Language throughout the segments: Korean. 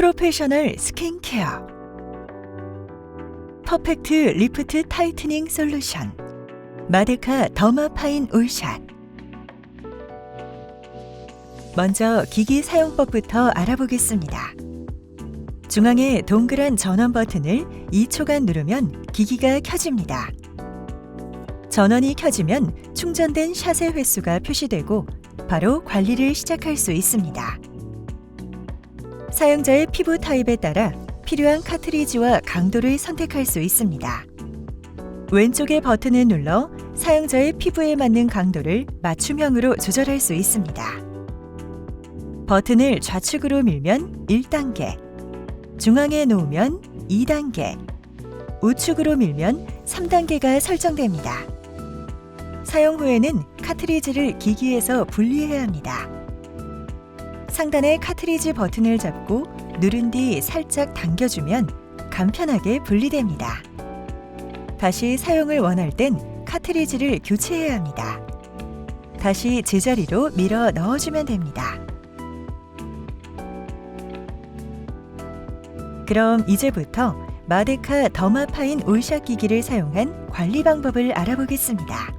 프로페셔널 스킨케어 퍼펙트 리프트 타이트닝 솔루션 마데카 더마파인 올샷 먼저 기기 사용법부터 알아보겠습니다. 중앙에 동그란 전원 버튼을 2초간 누르면 기기가 켜집니다. 전원이 켜지면 충전된 샷의 횟수가 표시되고 바로 관리를 시작할 수 있습니다. 사용자의 피부 타입에 따라 필요한 카트리지와 강도를 선택할 수 있습니다. 왼쪽의 버튼을 눌러 사용자의 피부에 맞는 강도를 맞춤형으로 조절할 수 있습니다. 버튼을 좌측으로 밀면 1단계, 중앙에 놓으면 2단계, 우측으로 밀면 3단계가 설정됩니다. 사용 후에는 카트리지를 기기에서 분리해야 합니다. 상단의 카트리지 버튼을 잡고 누른 뒤 살짝 당겨주면 간편하게 분리됩니다. 다시 사용을 원할 땐 카트리지를 교체해야 합니다. 다시 제자리로 밀어 넣어주면 됩니다. 그럼 이제부터 마데카 더마파인 올샷 기기를 사용한 관리 방법을 알아보겠습니다.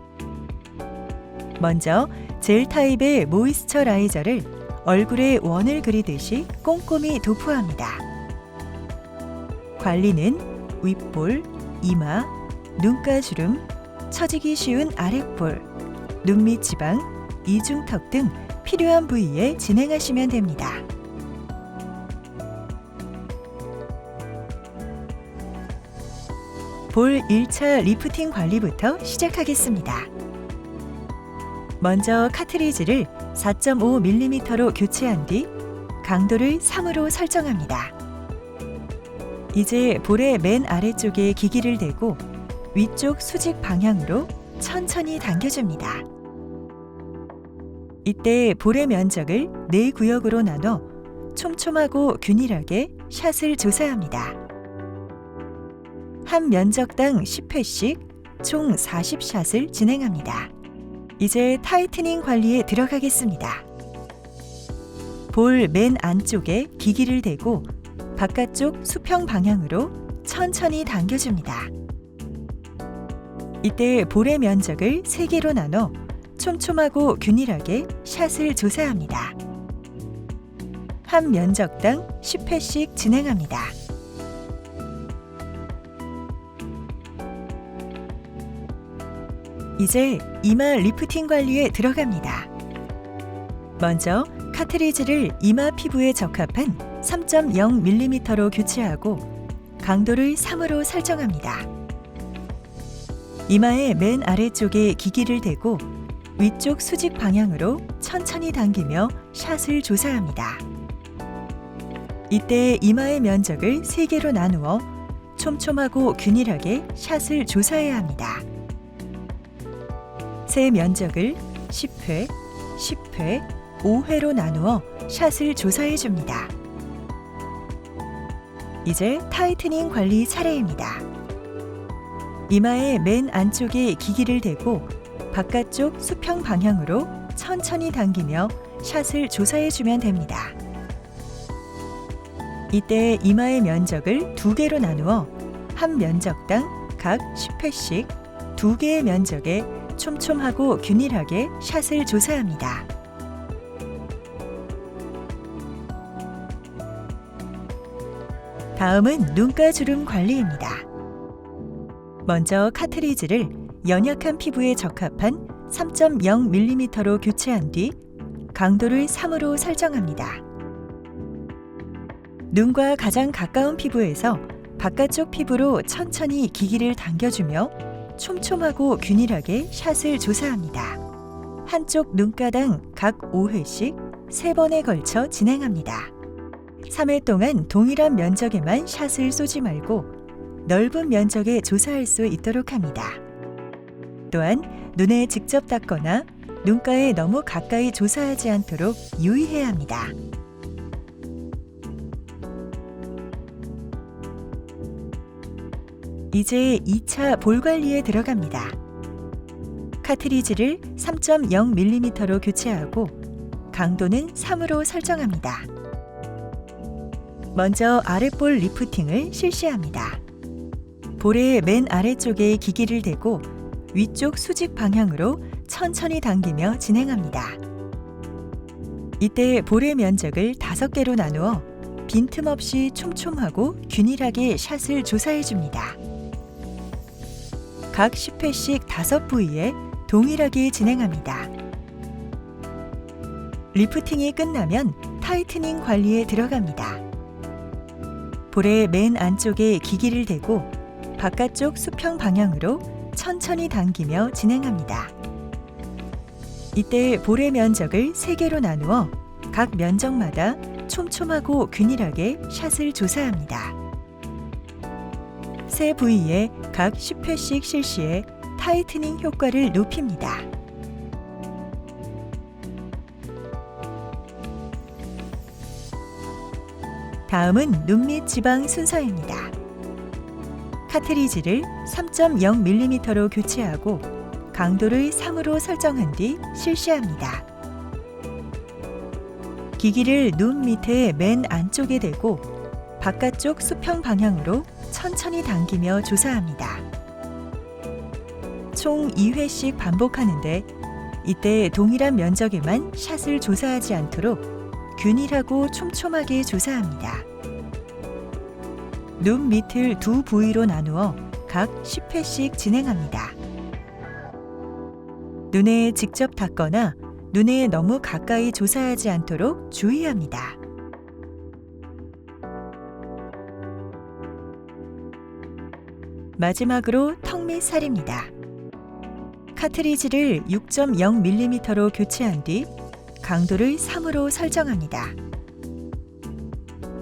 먼저 젤 타입의 모이스처라이저를 얼굴에 원을 그리듯이 꼼꼼히 도포합니다. 관리는 윗볼, 이마, 눈가주름, 처지기 쉬운 아랫볼, 눈밑 지방, 이중턱 등 필요한 부위에 진행하시면 됩니다. 볼 1차 리프팅 관리부터 시작하겠습니다. 먼저 카트리지를 4.5mm로 교체한 뒤 강도를 3으로 설정합니다. 이제 볼의 맨 아래쪽에 기기를 대고 위쪽 수직 방향으로 천천히 당겨줍니다. 이때 볼의 면적을 네 구역으로 나눠 촘촘하고 균일하게 샷을 조사합니다. 한 면적당 10회씩 총 40샷을 진행합니다. 이제 타이트닝 관리에 들어가겠습니다. 볼 맨 안쪽에 기기를 대고 바깥쪽 수평 방향으로 천천히 당겨줍니다. 이때 볼의 면적을 3개로 나눠 촘촘하고 균일하게 샷을 조사합니다. 한 면적당 10회씩 진행합니다. 이제 이마 리프팅 관리에 들어갑니다. 먼저 카트리지를 이마 피부에 적합한 3.0mm로 교체하고 강도를 3으로 설정합니다. 이마의 맨 아래쪽에 기기를 대고 위쪽 수직 방향으로 천천히 당기며 샷을 조사합니다. 이때 이마의 면적을 3개로 나누어 촘촘하고 균일하게 샷을 조사해야 합니다. 새 면적을 10회, 10회, 5회로 나누어 샷을 조사해 줍니다. 이제 타이트닝 관리 차례입니다. 이마의 맨 안쪽에 기기를 대고 바깥쪽 수평 방향으로 천천히 당기며 샷을 조사해 주면 됩니다. 이때 이마의 면적을 두 개로 나누어 한 면적당 각 10회씩 두 개의 면적에 촘촘하고 균일하게 샷을 조사합니다. 다음은 눈가 주름 관리입니다. 먼저 카트리지를 연약한 피부에 적합한 3.0mm로 교체한 뒤 강도를 3으로 설정합니다. 눈과 가장 가까운 피부에서 바깥쪽 피부로 천천히 기기를 당겨주며 촘촘하고 균일하게 샷을 조사합니다. 한쪽 눈가당 각 5회씩 3번에 걸쳐 진행합니다. 3회 동안 동일한 면적에만 샷을 쏘지 말고 넓은 면적에 조사할 수 있도록 합니다. 또한 눈에 직접 닿거나 눈가에 너무 가까이 조사하지 않도록 유의해야 합니다. 이제 2차 볼 관리에 들어갑니다. 카트리지를 3.0mm로 교체하고 강도는 3으로 설정합니다. 먼저 아랫볼 리프팅을 실시합니다. 볼의 맨 아래쪽에 기기를 대고 위쪽 수직 방향으로 천천히 당기며 진행합니다. 이때 볼의 면적을 5개로 나누어 빈틈없이 촘촘하고 균일하게 샷을 조사해 줍니다. 각 10회씩 5부위에 동일하게 진행합니다. 리프팅이 끝나면 타이트닝 관리에 들어갑니다. 볼의 맨 안쪽에 기기를 대고 바깥쪽 수평 방향으로 천천히 당기며 진행합니다. 이때 볼의 면적을 3개로 나누어 각 면적마다 촘촘하고 균일하게 샷을 조사합니다. 세 부위에 각 10회씩 실시해 타이트닝 효과를 높입니다. 다음은 눈 밑 지방 순서입니다. 카트리지를 3.0mm로 교체하고 강도를 3으로 설정한 뒤 실시합니다. 기기를 눈 밑에 맨 안쪽에 대고 바깥쪽 수평 방향으로 천천히 당기며 조사합니다. 총 2회씩 반복하는데 이때 동일한 면적에만 샷을 조사하지 않도록 균일하고 촘촘하게 조사합니다. 눈 밑을 두 부위로 나누어 각 10회씩 진행합니다. 눈에 직접 닿거나 눈에 너무 가까이 조사하지 않도록 주의합니다. 마지막으로 턱 및 살입니다. 카트리지를 6.0mm로 교체한 뒤 강도를 3으로 설정합니다.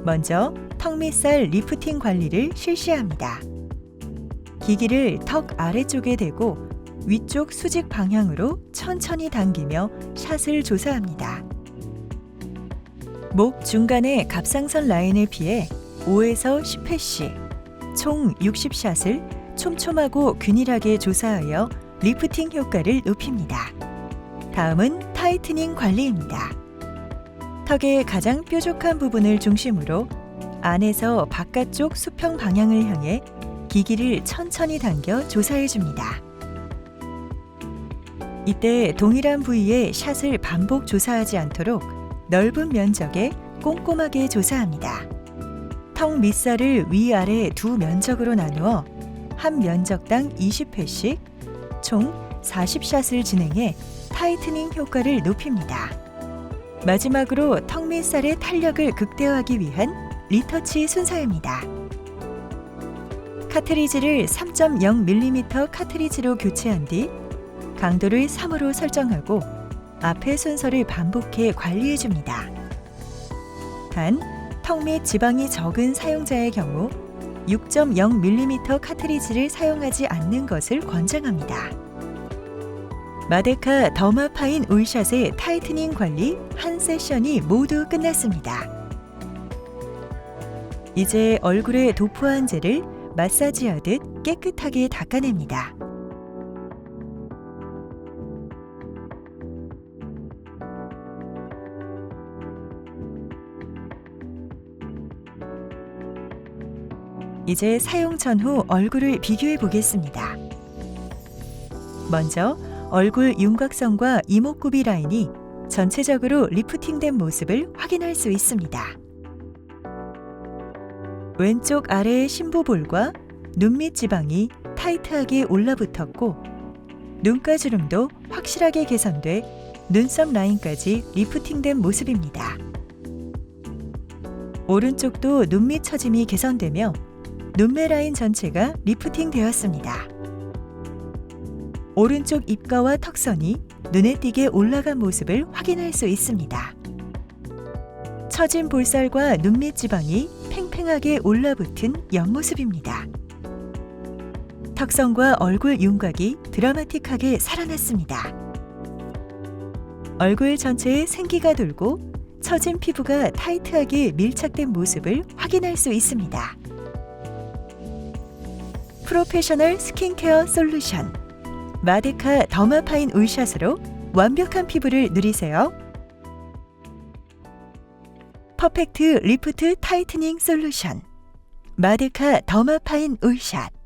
먼저 턱 및 살 리프팅 관리를 실시합니다. 기기를 턱 아래쪽에 대고 위쪽 수직 방향으로 천천히 당기며 샷을 조사합니다. 목 중간의 갑상선 라인을 피해 5에서 10회씩 총 60샷을 촘촘하고 균일하게 조사하여 리프팅 효과를 높입니다. 다음은 타이트닝 관리입니다. 턱의 가장 뾰족한 부분을 중심으로 안에서 바깥쪽 수평 방향을 향해 기기를 천천히 당겨 조사해 줍니다. 이때 동일한 부위에 샷을 반복 조사하지 않도록 넓은 면적에 꼼꼼하게 조사합니다. 턱 밑살을 위아래 두 면적으로 나누어 한 면적당 20회씩 총 40샷을 진행해 타이트닝 효과를 높입니다. 마지막으로 턱 밑살의 탄력을 극대화하기 위한 리터치 순서입니다. 카트리지를 3.0mm 카트리지로 교체한 뒤 강도를 3으로 설정하고 앞의 순서를 반복해 관리해 줍니다. 단, 턱 및 지방이 적은 사용자의 경우 6.0mm 카트리지를 사용하지 않는 것을 권장합니다. 마데카 더마파인 울샷의 타이트닝 관리 한 세션이 모두 끝났습니다. 이제 얼굴에 도포한 젤을 마사지하듯 깨끗하게 닦아냅니다. 이제 사용 전후 얼굴을 비교해 보겠습니다. 먼저 얼굴 윤곽선과 이목구비 라인이 전체적으로 리프팅된 모습을 확인할 수 있습니다. 왼쪽 아래의 심부볼과 눈밑 지방이 타이트하게 올라붙었고 눈가주름도 확실하게 개선돼 눈썹 라인까지 리프팅된 모습입니다. 오른쪽도 눈밑 처짐이 개선되며 눈매 라인 전체가 리프팅 되었습니다. 오른쪽 입가와 턱선이 눈에 띄게 올라간 모습을 확인할 수 있습니다. 처진 볼살과 눈밑 지방이 팽팽하게 올라붙은 옆모습입니다. 턱선과 얼굴 윤곽이 드라마틱하게 살아났습니다. 얼굴 전체에 생기가 돌고 처진 피부가 타이트하게 밀착된 모습을 확인할 수 있습니다. 프로페셔널 스킨케어 솔루션. 마데카 더마파인 울샷으로 완벽한 피부를 누리세요. 퍼펙트 리프트 타이트닝 솔루션. 마데카 더마파인 울샷